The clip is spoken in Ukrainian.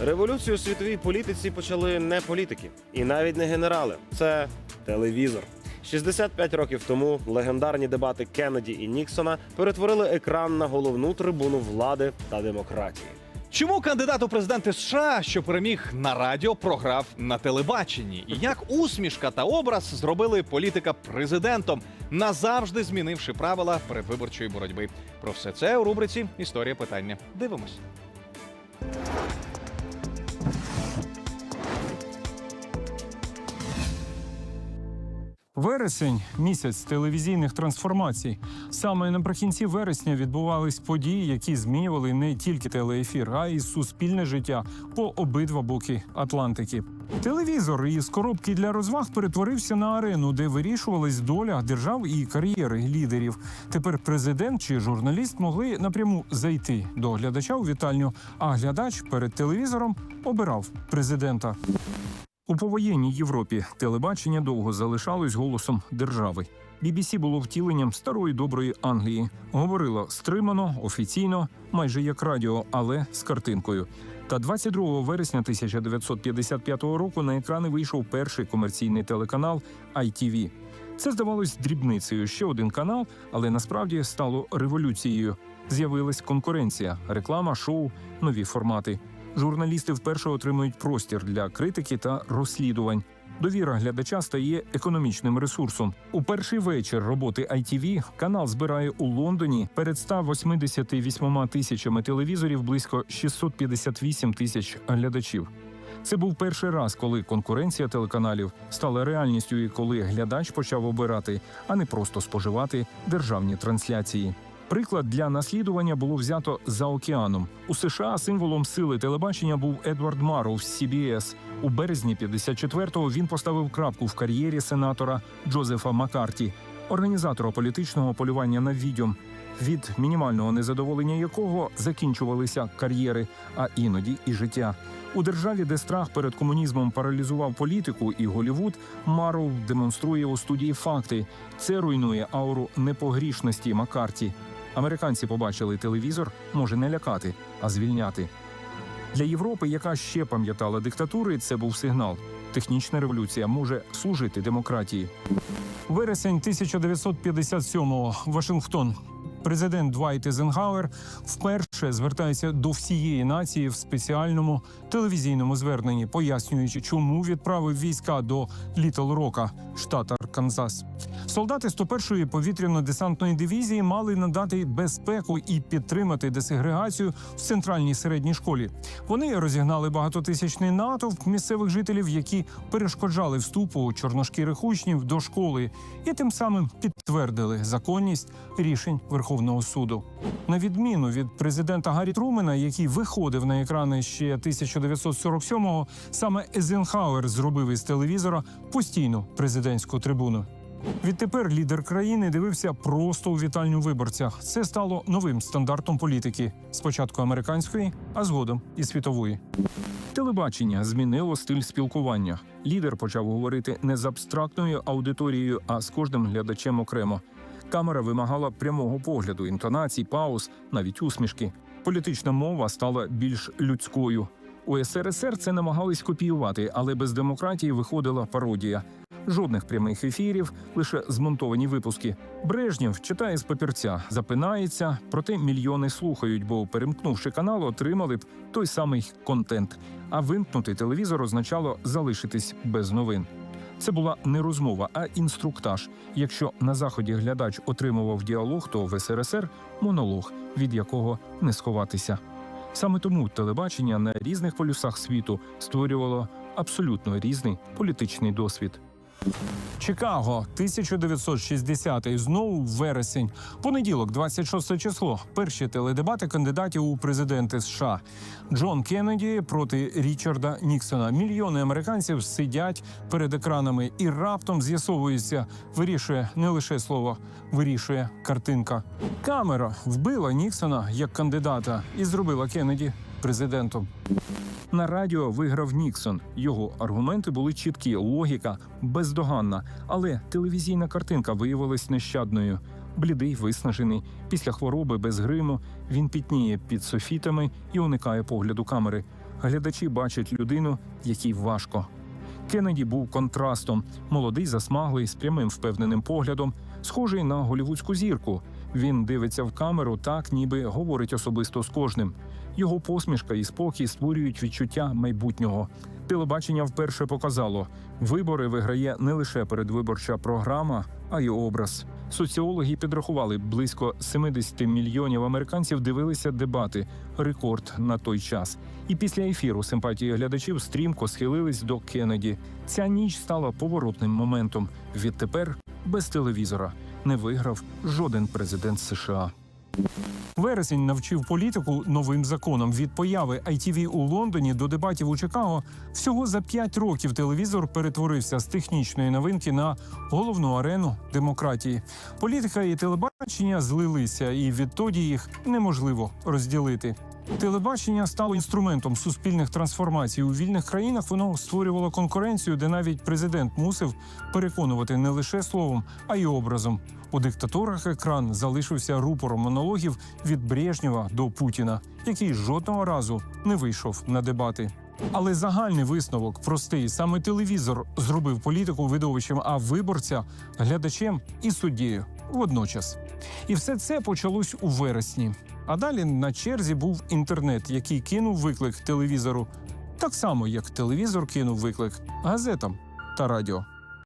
Революцію у світовій політиці почали не політики і навіть не генерали. Це телевізор. 65 років тому легендарні дебати Кеннеді і Ніксона перетворили екран на головну трибуну влади та демократії. Чому кандидат у президенти США, що переміг на радіо, програв на телебаченні? І як усмішка та образ зробили політика президентом, назавжди змінивши правила передвиборчої боротьби? Про все це у рубриці Історія питання. Дивимось. Вересень місяць телевізійних трансформацій. Саме наприкінці вересня відбувались події, які змінювали не тільки телеефір, а й суспільне життя по обидва боки Атлантики. Телевізор із коробки для розваг перетворився на арену, де вирішувалась доля держав і кар'єри лідерів. Тепер президент чи журналіст могли напряму зайти до глядача у вітальню, а глядач перед телевізором обирав президента. У повоєнній Європі телебачення довго залишалось голосом держави. BBC було втіленням старої доброї Англії. Говорило стримано, офіційно, майже як радіо, але з картинкою. Та 22 вересня 1955 року на екрани вийшов перший комерційний телеканал ITV. Це здавалось дрібницею. Ще один канал, але насправді стало революцією. З'явилась конкуренція, реклама, шоу, нові формати. Журналісти вперше отримують простір для критики та розслідувань. Довіра глядача стає економічним ресурсом. У перший вечір роботи ITV канал збирає у Лондоні перед 188 тисячами телевізорів близько 658 тисяч глядачів. Це був перший раз, коли конкуренція телеканалів стала реальністю, і коли глядач почав обирати, а не просто споживати державні трансляції. Приклад для наслідування було взято за океаном. У США символом сили телебачення був Едвард Марроу з CBS. У березні 54-го він поставив крапку в кар'єрі сенатора Джозефа Маккарті, організатора політичного полювання на відьом, від мінімального незадоволення якого закінчувалися кар'єри, а іноді і життя. У державі, де страх перед комунізмом паралізував політику і Голівуд, Марроу демонструє у студії факти. Це руйнує ауру непогрішності Маккарті. Американці побачили телевізор може не лякати, а звільняти. Для Європи, яка ще пам'ятала диктатури, це був сигнал. Технічна революція може служити демократії. Вересень 1957-го. Вашингтон. Президент Двайт Езенгауер вперше звертається до всієї нації в спеціальному телевізійному зверненні, пояснюючи, чому відправив війська до Літл Рока, штат Арканзас. Солдати 101-ї повітряно-десантної дивізії мали надати безпеку і підтримати десегрегацію в центральній середній школі. Вони розігнали багатотисячний натовп місцевих жителів, які перешкоджали вступу чорношкірих учнів до школи, і тим самим підтвердили законність рішень Верховного суду. На відміну від президента Гаррі Трумена, який виходив на екрани ще 1947-го, саме Езенхауер зробив із телевізора постійну президентську трибуну. Відтепер лідер країни дивився просто у вітальню виборця. Це стало новим стандартом політики, спочатку американської, а згодом і світової. Телебачення змінило стиль спілкування. Лідер почав говорити не з абстрактною аудиторією, а з кожним глядачем окремо. Камера вимагала прямого погляду, інтонацій, пауз, навіть усмішки. Політична мова стала більш людською. У СРСР це намагались копіювати, але без демократії виходила пародія. Жодних прямих ефірів, лише змонтовані випуски. Брежнєв читає з папірця, запинається, проте мільйони слухають, бо перемкнувши канал, отримали б той самий контент. А вимкнути телевізор означало залишитись без новин. Це була не розмова, а інструктаж. Якщо на заході глядач отримував діалог, то в СРСР монолог, від якого не сховатися. Саме тому телебачення на різних полюсах світу створювало абсолютно різний політичний досвід. Чикаго, 1960-й. знову вересень. Понеділок, 26 число. Перші теледебати кандидатів у президенти США. Джон Кеннеді проти Річарда Ніксона. Мільйони американців сидять перед екранами і раптом з'ясовується, вирішує не лише слово, вирішує картинка. Камера вбила Ніксона як кандидата і зробила Кеннеді президентом. На радіо виграв Ніксон. Його аргументи були чіткі, логіка бездоганна, але телевізійна картинка виявилась нещадною. Блідий, виснажений. Після хвороби без гриму він пітніє під софітами і уникає погляду камери. глядачі бачать людину, якій важко. Кеннеді був контрастом, молодий, засмаглий, з прямим впевненим поглядом, схожий на голівудську зірку. Він дивиться в камеру так, ніби говорить особисто з кожним. Його посмішка і спокій створюють відчуття майбутнього. Телебачення вперше показало: вибори виграє не лише передвиборча програма, а й образ. Соціологи підрахували близько 70 мільйонів американців дивилися дебати, рекорд на той час. І після ефіру симпатії глядачів стрімко схилились до Кеннеді. Ця ніч стала поворотним моментом. Відтепер без телевізора не виграв жоден президент США. Вересень навчив політику новим законам від появи ITV у Лондоні до дебатів у Чикаго. Всього за п'ять років телевізор перетворився з технічної новинки на головну арену демократії. Політика і телебачення злилися, і відтоді їх неможливо розділити. Телебачення стало інструментом суспільних трансформацій у вільних країнах. Воно створювало конкуренцію, де навіть президент мусив переконувати не лише словом, а й образом. У диктатурах екран залишився рупором монологів від Брежнєва до Путіна, який жодного разу не вийшов на дебати. Але загальний висновок простий: саме телевізор зробив політику видовищем, а виборця глядачем і суддєю водночас. І все це почалось у вересні. А далі на черзі був інтернет, який кинув виклик телевізору, так само як телевізор кинув виклик газетам та радіо.